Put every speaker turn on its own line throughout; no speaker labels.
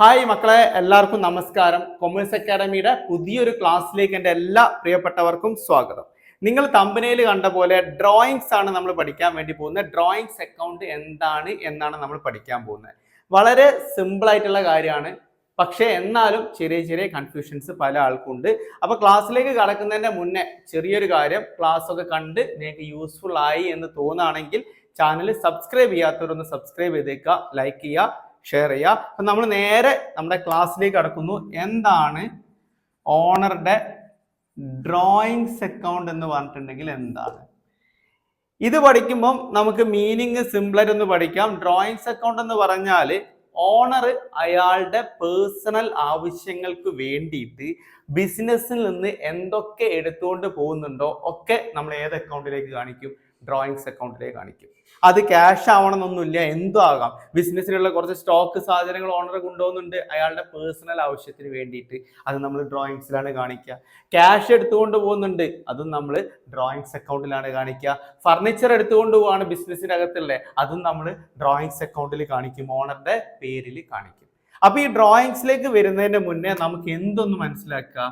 Hi മക്കളെ എല്ലാവർക്കും നമസ്കാരം. കൊമേഴ്സ് അക്കാഡമിയുടെ പുതിയൊരു ക്ലാസ്സിലേക്ക് എന്റെ എല്ലാ പ്രിയപ്പെട്ടവർക്കും സ്വാഗതം. നിങ്ങൾ തമ്പനയിൽ കണ്ട പോലെ ഡ്രോയിങ്സ് ആണ് നമ്മൾ പഠിക്കാൻ വേണ്ടി പോകുന്നത്. ഡ്രോയിങ്സ് അക്കൗണ്ട് എന്താണ് എന്നാണ് നമ്മൾ പഠിക്കാൻ പോകുന്നത്. വളരെ സിമ്പിൾ ആയിട്ടുള്ള കാര്യമാണ്. പക്ഷേ എന്നാലും ചെറിയ ചെറിയ കൺഫ്യൂഷൻസ് പല ആൾക്കുണ്ട് അപ്പോൾ ക്ലാസ്സിലേക്ക് കടക്കുന്നതിന്റെ മുന്നേ ചെറിയൊരു കാര്യം ക്ലാസ് ഒക്കെ കണ്ട് നിങ്ങൾക്ക് യൂസ്ഫുൾ ആയി എന്ന് തോന്നുകയാണെങ്കിൽ ചാനൽ സബ്സ്ക്രൈബ് ചെയ്യാത്തവരൊന്ന് സബ്സ്ക്രൈബ് ചെയ്തേക്കുക ലൈക്ക് ചെയ്യുക. ഷെയർ ചെയ്യുക. അപ്പം നമ്മൾ നേരെ നമ്മുടെ ക്ലാസ്സിലേക്ക് കടക്കുന്നു. എന്താണ്? ഓണറുടെ ഡ്രോയിങ്സ് അക്കൗണ്ട് എന്ന് പറഞ്ഞിട്ടുണ്ടെങ്കിൽ എന്താണ്? ഇത് പഠിക്കുമ്പം നമുക്ക് മീനിങ് സിമ്പിളായിട്ട് ഒന്ന് പഠിക്കാം. ഡ്രോയിങ്സ് അക്കൗണ്ട് എന്ന് പറഞ്ഞാൽ ഓണർ അയാളുടെ പേഴ്സണൽ ആവശ്യങ്ങൾക്ക് വേണ്ടിയിട്ട് ബിസിനസ്സിൽ നിന്ന് എന്തൊക്കെ എടുത്തുകൊണ്ട് പോകുന്നുണ്ടോ ഒക്കെ നമ്മൾ ഏത് അക്കൗണ്ടിലേക്ക് കാണിക്കും. ഡ്രോയിങ്സ് അക്കൗണ്ടിലേക്ക് കാണിക്കും. അത് ക്യാഷ് ആവണമെന്നൊന്നുമില്ല എന്തും ആകാം. ബിസിനസ്സിലുള്ള കുറച്ച് സ്റ്റോക്ക് സാധനങ്ങൾ ഓണർ കൊണ്ടുപോകുന്നുണ്ട് അയാളുടെ പേഴ്സണൽ ആവശ്യത്തിന് വേണ്ടിയിട്ട്. അത് നമ്മൾ ഡ്രോയിങ്സിലാണ് കാണിക്കുക. ക്യാഷ് എടുത്തുകൊണ്ട് പോകുന്നുണ്ട് അതും നമ്മൾ ഡ്രോയിങ്സ് അക്കൗണ്ടിലാണ് കാണിക്കുക. ഫർണിച്ചർ എടുത്തുകൊണ്ട് പോവാണ് അകത്തുള്ള അതും നമ്മൾ ഡ്രോയിങ്സ് അക്കൗണ്ടിൽ കാണിക്കും ഓണറുടെ പേരിൽ കാണിക്കും. അപ്പൊ ഈ ഡ്രോയിങ്സിലേക്ക് വരുന്നതിന് മുന്നേ നമുക്ക് എന്തൊന്ന് മനസ്സിലാക്കുക?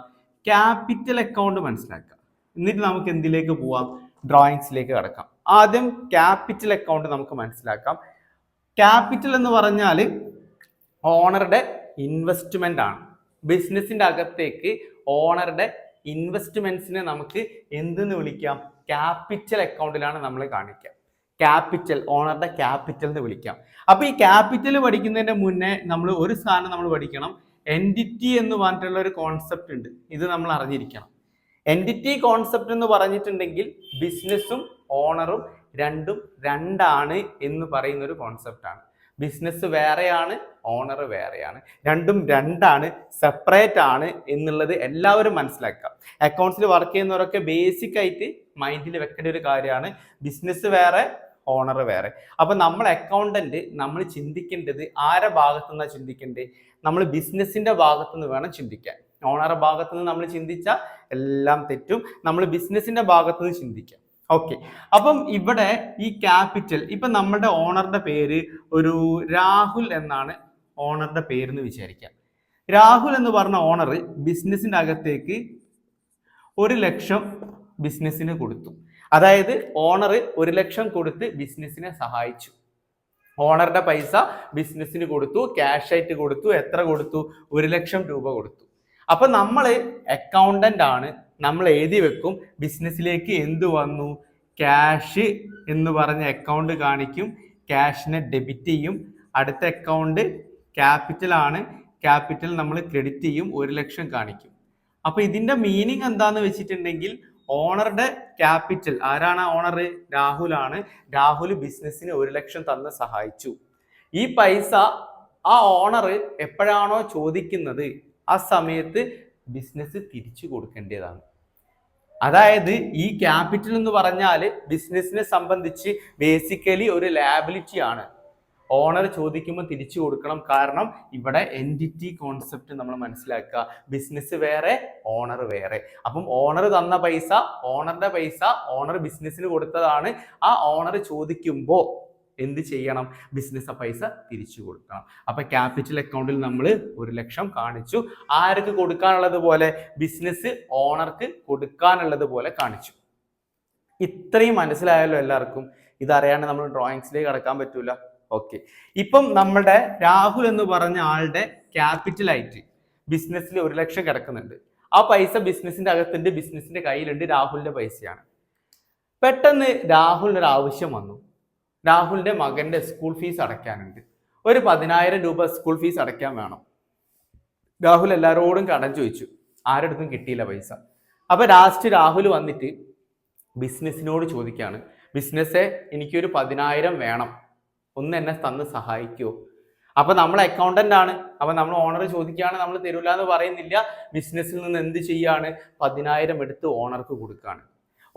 ക്യാപിറ്റൽ അക്കൗണ്ട് മനസ്സിലാക്കുക. എന്നിട്ട് നമുക്ക് എന്തിലേക്ക് പോവാം? ഡ്രോയിങ്സിലേക്ക് കടക്കാം. ആദ്യം ക്യാപിറ്റൽ അക്കൗണ്ട് നമുക്ക് മനസ്സിലാക്കാം. ക്യാപിറ്റൽ എന്ന് പറഞ്ഞാൽ ഓണറുടെ ഇൻവെസ്റ്റ്മെന്റ് ആണ്. ബിസിനസിന്റെ അകത്തേക്ക് ഓണറുടെ ഇൻവെസ്റ്റ്മെന്റ്സിനെ നമുക്ക് എന്തെന്ന് വിളിക്കാം? ക്യാപിറ്റൽ അക്കൗണ്ടിലാണ് നമ്മൾ കാണിക്കുക. ക്യാപിറ്റൽ ഓണറുടെ ക്യാപിറ്റൽ എന്ന് വിളിക്കാം. അപ്പോൾ ഈ ക്യാപിറ്റൽ പഠിക്കുന്നതിന്റെ മുന്നേ നമ്മൾ ഒരു സാധനം നമ്മൾ പഠിക്കണം. എൻഡിറ്റി എന്ന് പറഞ്ഞിട്ടുള്ള ഒരു കോൺസെപ്റ്റ് ഉണ്ട്. ഇത് നമ്മൾ അറിഞ്ഞിരിക്കണം. എന്റിറ്റി കോൺസെപ്റ്റ് എന്ന് പറഞ്ഞിട്ടുണ്ടെങ്കിൽ ബിസിനസ്സും ഓണറും രണ്ടും രണ്ടാണ് എന്ന് പറയുന്ന ഒരു കോൺസെപ്റ്റാണ് ബിസിനസ് വേറെയാണ് ഓണർ വേറെയാണ്. രണ്ടും രണ്ടാണ് സെപ്പറേറ്റ് ആണ് എന്നുള്ളത് എല്ലാവരും മനസ്സിലാക്കുക അക്കൗണ്ട്സിൽ വർക്ക് ചെയ്യുന്നവരൊക്കെ ബേസിക് ആയിട്ട് മൈൻഡിൽ വെക്കേണ്ട ഒരു കാര്യമാണ്. ബിസിനസ് വേറെ ഓണർ വേറെ. അപ്പോൾ നമ്മൾ അക്കൗണ്ടന്റ് നമ്മൾ ചിന്തിക്കേണ്ടത് ആരെ ഭാഗത്തു നിന്നാണ് ചിന്തിക്കേണ്ടത്? നമ്മൾ ബിസിനസ്സിന്റെ ഭാഗത്തു നിന്ന് വേണം ചിന്തിക്കാൻ. ഓണറുടെ ഭാഗത്തു നിന്ന് നമ്മൾ ചിന്തിച്ചാൽ എല്ലാം തെറ്റും. നമ്മൾ ബിസിനസിന്റെ ഭാഗത്തു നിന്ന് ചിന്തിക്കാം. ഓക്കെ. അപ്പം ഇവിടെ ഈ ക്യാപിറ്റൽ ഇപ്പൊ നമ്മുടെ ഓണറുടെ പേര് ഒരു രാഹുൽ എന്നാണ് ഓണറുടെ പേരെന്ന് വിചാരിക്കാം. രാഹുൽ എന്ന് പറഞ്ഞ ഓണർ ബിസിനസിന്റെ അകത്തേക്ക് ഒരു ലക്ഷം ബിസിനസ്സിന് കൊടുത്തു. അതായത് ഓണർ ഒരു ലക്ഷം കൊടുത്ത് ബിസിനസ്സിനെ സഹായിച്ചു. ഓണറുടെ പൈസ ബിസിനസ്സിന് കൊടുത്തു ക്യാഷ് ആയിട്ട് കൊടുത്തു എത്ര കൊടുത്തു? ഒരു ലക്ഷം രൂപ കൊടുത്തു. അപ്പൊ നമ്മൾ അക്കൗണ്ടന്റ് ആണ്. നമ്മൾ എഴുതി വെക്കും. ബിസിനസ്സിലേക്ക് എന്ത് വന്നു? ക്യാഷ് എന്ന് പറഞ്ഞ അക്കൗണ്ട് കാണിക്കും. ക്യാഷിനെ ഡെബിറ്റ് ചെയ്യും. അടുത്ത അക്കൗണ്ട് ക്യാപിറ്റൽ ആണ്. ക്യാപിറ്റൽ നമ്മൾ ക്രെഡിറ്റ് ചെയ്യും. ഒരു ലക്ഷം കാണിക്കും. അപ്പോൾ ഇതിന്റെ മീനിങ് എന്താന്ന് വെച്ചിട്ടുണ്ടെങ്കിൽ ഓണറുടെ ക്യാപിറ്റൽ ആരാണ് ഓണർ രാഹുൽ ആണ്. രാഹുൽ ബിസിനസ്സിന് ഒരു ലക്ഷം തന്ന് സഹായിച്ചു. ഈ പൈസ ആ ഓണർ എപ്പോഴാണോ ചോദിക്കുന്നത്? ആ സമയത്ത് ബിസിനസ് തിരിച്ചു കൊടുക്കേണ്ടതാണ്. അതായത് ഈ ക്യാപിറ്റൽ എന്ന് പറഞ്ഞാൽ ബിസിനസ്സിനെ സംബന്ധിച്ച് ബേസിക്കലി ഒരു ലാബിലിറ്റി ആണ്. ഓണർ ചോദിക്കുമ്പോൾ തിരിച്ചു കൊടുക്കണം. കാരണം ഇവിടെ എന്റിറ്റി കോൺസെപ്റ്റ് നമ്മൾ മനസ്സിലാക്കുക. ബിസിനസ് വേറെ ഓണർ വേറെ. അപ്പം ഓണർ തന്ന പൈസ ഓണറുടെ പൈസ ഓണർ ബിസിനസ്സിന് കൊടുത്തതാണ്. ആ ഓണർ ചോദിക്കുമ്പോൾ എന്ത് ചെയ്യണം? ബിസിനസ് പൈസ തിരിച്ചു കൊടുക്കണം. അപ്പൊ ക്യാപിറ്റൽ അക്കൗണ്ടിൽ നമ്മൾ ഒരു ലക്ഷം കാണിച്ചു. ആർക്ക് കൊടുക്കാനുള്ളത് പോലെ? ബിസിനസ് ഓണർക്ക് കൊടുക്കാനുള്ളത് പോലെ കാണിച്ചു. ഇത്രയും മനസ്സിലായല്ലോ എല്ലാവർക്കും. ഇതറിയാണ്ട് നമ്മൾ ഡ്രോയിങ്സിലേക്ക് കടക്കാൻ പറ്റൂല. ഓക്കെ ഇപ്പം നമ്മുടെ രാഹുൽ എന്ന് പറഞ്ഞ ആളുടെ ക്യാപിറ്റലായിട്ട് ബിസിനസ്സിൽ ഒരു ലക്ഷം കിടക്കുന്നുണ്ട്. ആ പൈസ ബിസിനസിന്റെ അകത്തുണ്ട് ബിസിനസിന്റെ കയ്യിലുണ്ട് രാഹുലിന്റെ പൈസയാണ്. പെട്ടെന്ന് രാഹുലിന് ഒരു ആവശ്യം വന്നു. രാഹുലിന്റെ മകന്റെ സ്കൂൾ ഫീസ് അടയ്ക്കാനുണ്ട്. ഒരു പതിനായിരം രൂപ സ്കൂൾ ഫീസ് അടയ്ക്കാൻ വേണം. രാഹുൽ എല്ലാവരോടും കടം ചോദിച്ചു. ആരെടുത്തും കിട്ടിയില്ല പൈസ. അപ്പൊ ലാസ്റ്റ് രാഹുൽ വന്നിട്ട് ബിസിനസ്സിനോട് ചോദിക്കുകയാണ് ബിസിനസ് എനിക്കൊരു പതിനായിരം വേണം. ഒന്ന് എന്നെ തന്ന് സഹായിക്കുമോ അപ്പൊ നമ്മൾ അക്കൗണ്ടന്റ് ആണ്. അപ്പൊ നമ്മൾ ഓണർ ചോദിക്കുകയാണ് നമ്മൾ തരൂല എന്ന് പറയുന്നില്ല. ബിസിനസ്സിൽ നിന്ന് എന്ത് ചെയ്യാണ്? പതിനായിരം എടുത്ത് ഓണർക്ക് കൊടുക്കുകയാണ്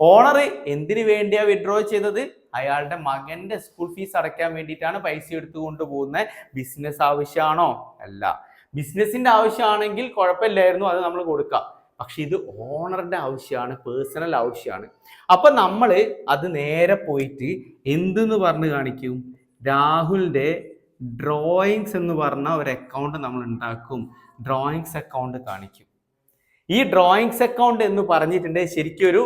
ഓണർ എന്തിനു വേണ്ടിയാ വിഡ്രോ ചെയ്തത്? അയാളുടെ മകന്റെ സ്കൂൾ ഫീസ് അടയ്ക്കാൻ വേണ്ടിയിട്ടാണ് പൈസ എടുത്തു കൊണ്ടുപോകുന്നത് ബിസിനസ് ആവശ്യമാണോ അല്ല. ബിസിനസിന്റെ ആവശ്യമാണെങ്കിൽ കുഴപ്പമില്ലായിരുന്നു അത് നമ്മൾ കൊടുക്കാം. പക്ഷെ ഇത് ഓണറിന്റെ ആവശ്യമാണ് പേഴ്സണൽ ആവശ്യമാണ്. അപ്പൊ നമ്മൾ അത് നേരെ പോയിട്ട് എന്തെന്ന് പറഞ്ഞു കാണിക്കും? രാഹുലിന്റെ ഡ്രോയിങ്സ് എന്ന് പറഞ്ഞ ഒരു അക്കൗണ്ട് നമ്മൾ ഉണ്ടാക്കും. ഡ്രോയിങ്സ് അക്കൗണ്ട് കാണിക്കും. ഈ ഡ്രോയിങ്സ് അക്കൗണ്ട് എന്ന് പറഞ്ഞിട്ടുണ്ടെങ്കിൽ ശരിക്കും ഒരു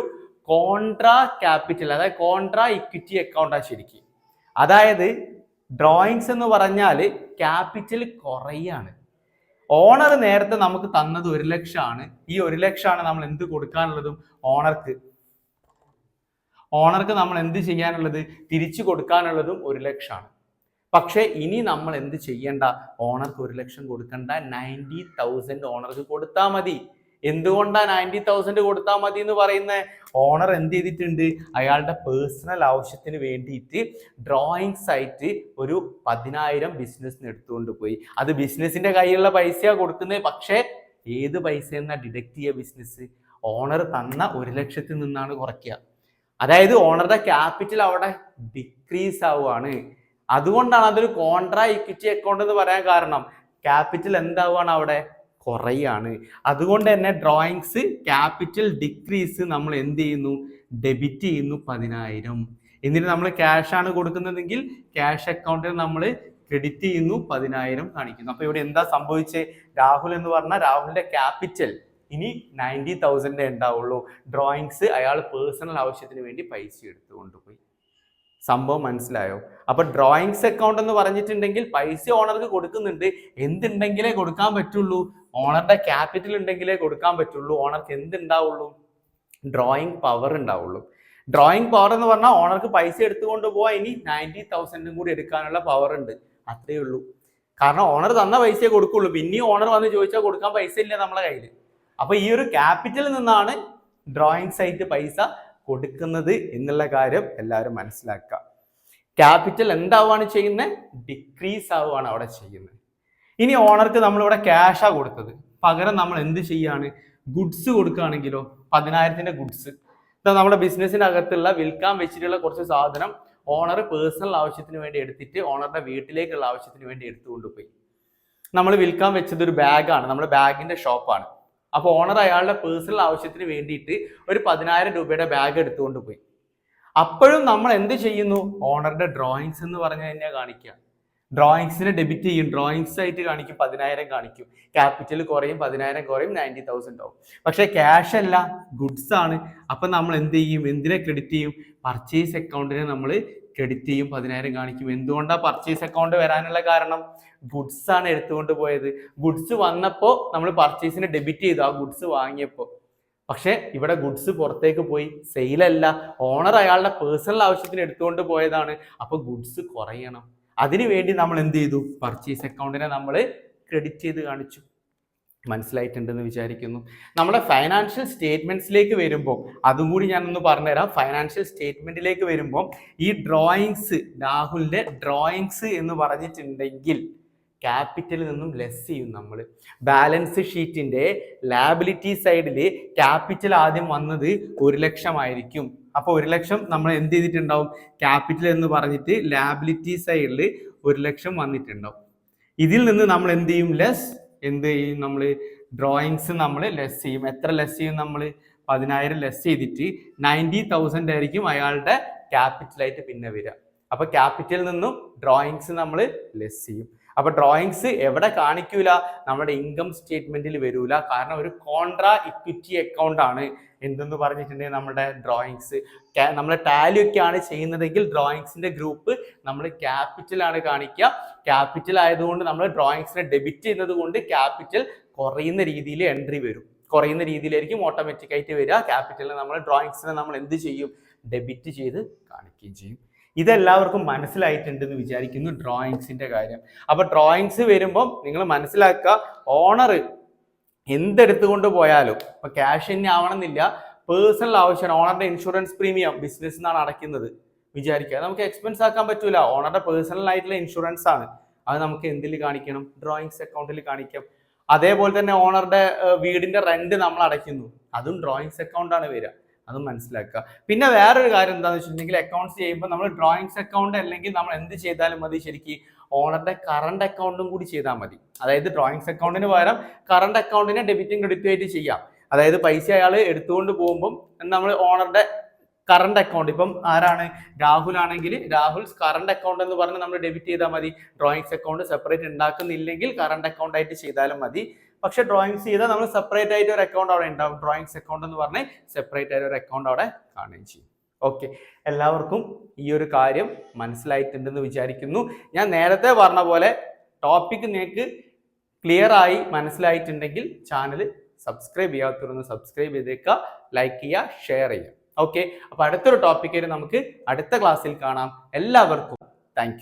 കോൺട്രാ ക്യാപിറ്റൽ അതായത് കോൺട്രാ ഇക്വിറ്റി അക്കൗണ്ടാണ് ശരിക്കും. അതായത് ഡ്രോയിങ്സ് എന്ന് പറഞ്ഞാൽ ക്യാപിറ്റൽ കുറയാണ്. ഓണർ നേരത്തെ നമുക്ക് തന്നത് ഒരു ലക്ഷമാണ്. ഈ ഒരു ലക്ഷമാണ് നമ്മൾ എന്ത് കൊടുക്കാനുള്ളതും ഓണർക്ക് ഓണർക്ക് നമ്മൾ എന്ത് ചെയ്യാനുള്ളത്? തിരിച്ചു കൊടുക്കാനുള്ളതും ഒരു ലക്ഷമാണ്. പക്ഷേ ഇനി നമ്മൾ എന്ത് ചെയ്യണ്ട? ഓണർക്ക് ഒരു ലക്ഷം കൊടുക്കണ്ട. നയന്റി തൗസൻഡ് ഓണർക്ക് കൊടുത്താൽ മതി. എന്തുകൊണ്ടാ നയന്റി തൗസൻഡ് കൊടുത്താൽ മതി എന്ന് പറയുന്ന? ഓണർ എന്ത് ചെയ്തിട്ടുണ്ട്? അയാളുടെ പേഴ്സണൽ ആവശ്യത്തിന് വേണ്ടിയിട്ട് ഡ്രോയിങ്സ് ആയിട്ട് ഒരു പതിനായിരം ബിസിനസ്സിന് എടുത്തുകൊണ്ട് പോയി. അത് ബിസിനസ്സിന്റെ കയ്യിലുള്ള പൈസയാണ് കൊടുക്കുന്നത് പക്ഷേ ഏത് പൈസ എന്നാ ഡിഡക്റ്റ് ചെയ്യുക ബിസിനസ് ഓണർ തന്ന ഒരു ലക്ഷത്തിൽ നിന്നാണ് കുറയ്ക്കുക. അതായത് ഓണറുടെ ക്യാപിറ്റൽ അവിടെ ഡിക്രീസ് ആവുകയാണ് അതുകൊണ്ടാണ് അതൊരു കോൺട്രാ ഇക്വിറ്റി അക്കൗണ്ട് എന്ന് പറയാൻ കാരണം. ക്യാപിറ്റൽ എന്താവുകയാണ് അവിടെ? കുറയാണ്. അതുകൊണ്ട് തന്നെ ഡ്രോയിങ്സ് ക്യാപിറ്റൽ ഡിക്രീസ് നമ്മൾ എന്ത് ചെയ്യുന്നു? ഡെബിറ്റ് ചെയ്യുന്നു പതിനായിരം. എന്നിട്ട് നമ്മൾ ക്യാഷ് ആണ് കൊടുക്കുന്നതെങ്കിൽ ക്യാഷ് അക്കൗണ്ടിൽ നമ്മൾ ക്രെഡിറ്റ് ചെയ്യുന്നു പതിനായിരം കാണിക്കുന്നു. അപ്പോൾ ഇവിടെ എന്താ സംഭവിച്ചത് രാഹുൽ എന്ന് പറഞ്ഞാൽ രാഹുലിന്റെ ക്യാപിറ്റൽ ഇനി നയന്റി തൗസൻഡ് ഉണ്ടാവുള്ളൂ. ഡ്രോയിങ്സ് അയാൾ പേഴ്സണൽ ആവശ്യത്തിന് വേണ്ടി പൈസ എടുത്തു കൊണ്ടുപോയി സംഭവം മനസ്സിലായോ? അപ്പൊ ഡ്രോയിങ്സ് അക്കൗണ്ട് എന്ന് പറഞ്ഞിട്ടുണ്ടെങ്കിൽ പൈസ ഓണർക്ക് കൊടുക്കുന്നുണ്ട്. എന്തുണ്ടെങ്കിലേ കൊടുക്കാൻ പറ്റുള്ളൂ. ഓണറുടെ ക്യാപിറ്റൽ ഉണ്ടെങ്കിലേ കൊടുക്കാൻ പറ്റുള്ളൂ. ഓണർക്ക് എന്തുണ്ടാവുള്ളൂ? ഡ്രോയിങ് പവർ ഉണ്ടാവുള്ളൂ. ഡ്രോയിങ് പവർ എന്ന് പറഞ്ഞാൽ ഓണർക്ക് പൈസ എടുത്തുകൊണ്ട് പോവാൻ ഇനി നയന്റി തൗസൻഡും കൂടി എടുക്കാനുള്ള പവർ ഉണ്ട്. അത്രേ ഉള്ളൂ. കാരണം ഓണർ തന്ന പൈസയെ കൊടുക്കുള്ളൂ. പിന്നെയും ഓണർ വന്ന് ചോദിച്ചാൽ കൊടുക്കാൻ പൈസ ഇല്ല നമ്മളെ കയ്യിൽ അപ്പൊ ഈ ഒരു ക്യാപിറ്റലിൽ നിന്നാണ് ഡ്രോയിങ് സൈറ്റ് പൈസ കൊടുക്കുന്നത് എന്നുള്ള കാര്യം എല്ലാവരും മനസ്സിലാക്കുക. ക്യാപിറ്റൽ എന്താവുകയാണ് ചെയ്യുന്നത്? ഡിക്രീസ് ആവുകയാണ് അവിടെ ചെയ്യുന്നത്. ഇനി ഓണർക്ക് നമ്മളിവിടെ ക്യാഷാണ് കൊടുത്തത്. പകരം നമ്മൾ എന്ത് ചെയ്യാണ്? ഗുഡ്സ് കൊടുക്കുകയാണെങ്കിലോ പതിനായിരത്തിന്റെ ഗുഡ്സ് നമ്മുടെ ബിസിനസ്സിനകത്തുള്ള വിൽക്കാൻ വെച്ചിട്ടുള്ള കുറച്ച് സാധനം ഓണർ പേഴ്സണൽ ആവശ്യത്തിന് വേണ്ടി എടുത്തിട്ട് ഓണറുടെ വീട്ടിലേക്കുള്ള ആവശ്യത്തിന് വേണ്ടി എടുത്തു കൊണ്ടുപോയി നമ്മൾ വിൽക്കാൻ വെച്ചത് ഒരു ബാഗാണ് നമ്മുടെ ബാഗിന്റെ ഷോപ്പാണ് അപ്പോൾ ഓണർ അയാളുടെ പേഴ്സണൽ ആവശ്യത്തിന് വേണ്ടിയിട്ട് ഒരു പതിനായിരം രൂപയുടെ ബാഗ് എടുത്തുകൊണ്ട് പോയി അപ്പോഴും നമ്മൾ എന്ത് ചെയ്യുന്നു? ഓണറുടെ ഡ്രോയിങ്സ് എന്ന് പറഞ്ഞു കഴിഞ്ഞാൽ കാണിക്കുക. ഡ്രോയിങ്സിനെ ഡെബിറ്റ് ചെയ്യും. ഡ്രോയിങ്സ് ആയിട്ട് കാണിക്കും പതിനായിരം കാണിക്കും. ക്യാപിറ്റൽ കുറയും പതിനായിരം കുറയും നയന്റി തൗസൻഡ് ആവും. പക്ഷേ ക്യാഷ് അല്ല ഗുഡ്സ് ആണ്. അപ്പം നമ്മൾ എന്ത് ചെയ്യും? എന്തിനെ ക്രെഡിറ്റ് ചെയ്യും? പർച്ചേസ് അക്കൗണ്ടിനെ നമ്മൾ ക്രെഡിറ്റ് ചെയ്യും പതിനായിരം കാണിക്കും. എന്തുകൊണ്ടാണ് പർച്ചേസ് അക്കൗണ്ട് വരാനുള്ള കാരണം? ഗുഡ്സ് ആണ് എടുത്തുകൊണ്ട് പോയത്. ഗുഡ്സ് വന്നപ്പോൾ നമ്മൾ പർച്ചേസിനെ ഡെബിറ്റ് ചെയ്തു ആ ഗുഡ്സ് വാങ്ങിയപ്പോൾ പക്ഷേ ഇവിടെ ഗുഡ്സ് പുറത്തേക്ക് പോയി. സെയിലല്ല ഓണർ അയാളുടെ പേഴ്സണൽ ആവശ്യത്തിന് എടുത്തുകൊണ്ട് പോയതാണ്. അപ്പോൾ ഗുഡ്സ് കുറയണം. അതിനു വേണ്ടി നമ്മൾ എന്ത് ചെയ്തു? പർച്ചേസ് അക്കൗണ്ടിനെ നമ്മൾ ക്രെഡിറ്റ് ചെയ്ത് കാണിച്ചു. മനസ്സിലായിട്ടുണ്ടെന്ന് വിചാരിക്കുന്നു. നമ്മുടെ ഫൈനാൻഷ്യൽ സ്റ്റേറ്റ്മെന്റ്സിലേക്ക് വരുമ്പോൾ അതും കൂടി ഞാനൊന്ന് പറഞ്ഞുതരാം. ഫൈനാൻഷ്യൽ സ്റ്റേറ്റ്മെന്റിലേക്ക് വരുമ്പോൾ ഈ ഡ്രോയിങ്സ് രാഹുലിന്റെ ഡ്രോയിങ്സ് എന്ന് പറഞ്ഞിട്ടുണ്ടെങ്കിൽ ക്യാപിറ്റലിൽ നിന്നും ലെസ് ചെയ്യും നമ്മൾ ബാലൻസ് ഷീറ്റിന്റെ ലാബിലിറ്റി സൈഡിൽ ക്യാപിറ്റൽ ആദ്യം വന്നത് ഒരു ലക്ഷമായിരിക്കും. അപ്പോൾ ഒരു ലക്ഷം നമ്മൾ എന്ത് ചെയ്തിട്ടുണ്ടാവും? ക്യാപിറ്റൽ എന്ന് പറഞ്ഞിട്ട് ലാബിലിറ്റി സൈഡിൽ ഒരു ലക്ഷം വന്നിട്ടുണ്ടാവും. ഇതിൽ നിന്ന് നമ്മൾ എന്ത് ചെയ്യും? ലെസ് എന്ത് ചെയ്യും നമ്മൾ? ഡ്രോയിങ്സ് നമ്മൾ ലെസ് ചെയ്യും. എത്ര ലെസ് ചെയ്യും നമ്മൾ? പതിനായിരം ലെസ് ചെയ്തിട്ട് നയന്റി തൗസൻഡ് ആയിരിക്കും അയാളുടെ ക്യാപിറ്റലായിട്ട് പിന്നെ വരിക. അപ്പോൾ ക്യാപിറ്റലിൽ നിന്നും ഡ്രോയിങ്സ് നമ്മൾ ലെസ് ചെയ്യും. അപ്പൊ ഡ്രോയിങ്സ് എവിടെ കാണിക്കൂല? നമ്മുടെ ഇൻകം സ്റ്റേറ്റ്മെന്റിൽ വരൂല. കാരണം ഒരു കോൺട്രാ ഇക്വിറ്റി അക്കൗണ്ട് ആണ് എന്തെന്ന് പറഞ്ഞിട്ടുണ്ടെങ്കിൽ നമ്മുടെ ഡ്രോയിങ്സ് നമ്മൾ ടാലി ഒക്കെയാണ് ചെയ്യുന്നതെങ്കിൽ ഡ്രോയിങ്സിന്റെ ഗ്രൂപ്പ് നമ്മൾ ക്യാപിറ്റൽ ആണ് കാണിക്കുക. ക്യാപിറ്റൽ ആയതുകൊണ്ട് നമ്മൾ ഡ്രോയിങ്സിനെ ഡെബിറ്റ് ചെയ്യുന്നത് കൊണ്ട് ക്യാപിറ്റൽ കുറയുന്ന രീതിയിൽ എൻട്രി വരും. കുറയുന്ന രീതിയിലായിരിക്കും ഓട്ടോമാറ്റിക് ആയിട്ട് വരിക. ക്യാപിറ്റലിന് നമ്മൾ ഡ്രോയിങ്സിനെ നമ്മൾ എന്ത് ചെയ്യും? ഡെബിറ്റ് ചെയ്ത് കാണിക്കുകയും ചെയ്യും. ഇതെല്ലാവർക്കും മനസ്സിലായിട്ടുണ്ടെന്ന് വിചാരിക്കുന്നു ഡ്രോയിങ്സിന്റെ കാര്യം. അപ്പോൾ ഡ്രോയിങ്സ് വരുമ്പോൾ നിങ്ങൾ മനസ്സിലാക്കുക ഓണർ എന്തെടുത്തുകൊണ്ട് പോയാലും ഇപ്പൊ ക്യാഷ് തന്നെ ആവണമെന്നില്ല പേഴ്സണൽ ആവശ്യമാണ്. ഓണറുടെ ഇൻഷുറൻസ് പ്രീമിയം ബിസിനസ് നിന്നാണ് അടയ്ക്കുന്നത്. വിചാരിക്കുക. നമുക്ക് എക്സ്പെൻസ് ആക്കാൻ പറ്റൂല. ഓണറുടെ പേഴ്സണൽ ആയിട്ടുള്ള ഇൻഷുറൻസ് ആണ്. അത് നമുക്ക് എന്തിൽ കാണിക്കണം? ഡ്രോയിങ്സ് അക്കൗണ്ടിൽ കാണിക്കാം. അതേപോലെ തന്നെ ഓണറുടെ വീടിന്റെ റെന്റ് നമ്മൾ അടയ്ക്കുന്നു. അതും ഡ്രോയിങ്സ് അക്കൗണ്ടാണ് വരിക. അതും മനസ്സിലാക്കുക. പിന്നെ വേറൊരു കാര്യം എന്താണെന്ന് വെച്ചിട്ടുണ്ടെങ്കിൽ അക്കൗണ്ട്സ് ചെയ്യുമ്പോൾ നമ്മൾ ഡ്രോയിങ്സ് അക്കൗണ്ട് അല്ലെങ്കിൽ നമ്മൾ എന്ത് ചെയ്താലും മതി ശരിക്കും ഓണറുടെ കറണ്ട് അക്കൗണ്ടും കൂടി ചെയ്താൽ മതി. അതായത് ഡ്രോയിങ്സ് അക്കൗണ്ടിന് പകരം കറണ്ട് അക്കൗണ്ടിനെ ഡെബിറ്റും ക്രെഡിറ്റും ആയിട്ട് ചെയ്യാം. അതായത് പൈസ അയാൾ എടുത്തുകൊണ്ട് പോകുമ്പം നമ്മൾ ഓണറുടെ കറണ്ട് അക്കൗണ്ട് ഇപ്പം ആരാണ്? രാഹുൽ ആണെങ്കിൽ രാഹുൽ കറണ്ട് അക്കൗണ്ട് എന്ന് പറഞ്ഞ് നമ്മൾ ഡെബിറ്റ് ചെയ്താൽ മതി. ഡ്രോയിങ്സ് അക്കൗണ്ട് സെപ്പറേറ്റ് ഉണ്ടാക്കുന്നില്ലെങ്കിൽ കറണ്ട് അക്കൗണ്ട് ആയിട്ട് ചെയ്താലും മതി. പക്ഷെ ഡ്രോയിങ്സ് ചെയ്താൽ നമ്മൾ സെപ്പറേറ്റ് ആയിട്ട് ഒരു അക്കൗണ്ട് അവിടെ ഉണ്ടാവും. ഡ്രോയിങ്സ് അക്കൗണ്ട് എന്ന് പറഞ്ഞ് സെപ്പറേറ്റ് ആയിട്ട് ഒരു അക്കൗണ്ട് അവിടെ കാണുകയും ചെയ്യും. ഓക്കെ എല്ലാവർക്കും ഈ ഒരു കാര്യം മനസ്സിലായിട്ടുണ്ടെന്ന് വിചാരിക്കുന്നു. ഞാൻ നേരത്തെ പറഞ്ഞ പോലെ ടോപ്പിക് നിങ്ങൾക്ക് ക്ലിയർ ആയി മനസ്സിലായിട്ടുണ്ടെങ്കിൽ ചാനൽ സബ്സ്ക്രൈബ് ചെയ്യാത്തവരൊന്ന് സബ്സ്ക്രൈബ് ചെയ്തേക്കുക. ലൈക്ക് ചെയ്യുക ഷെയർ ചെയ്യുക. ഓക്കെ അപ്പോൾ അടുത്തൊരു ടോപ്പിക്കിൽ നമുക്ക് അടുത്ത ക്ലാസ്സിൽ കാണാം. എല്ലാവർക്കും താങ്ക്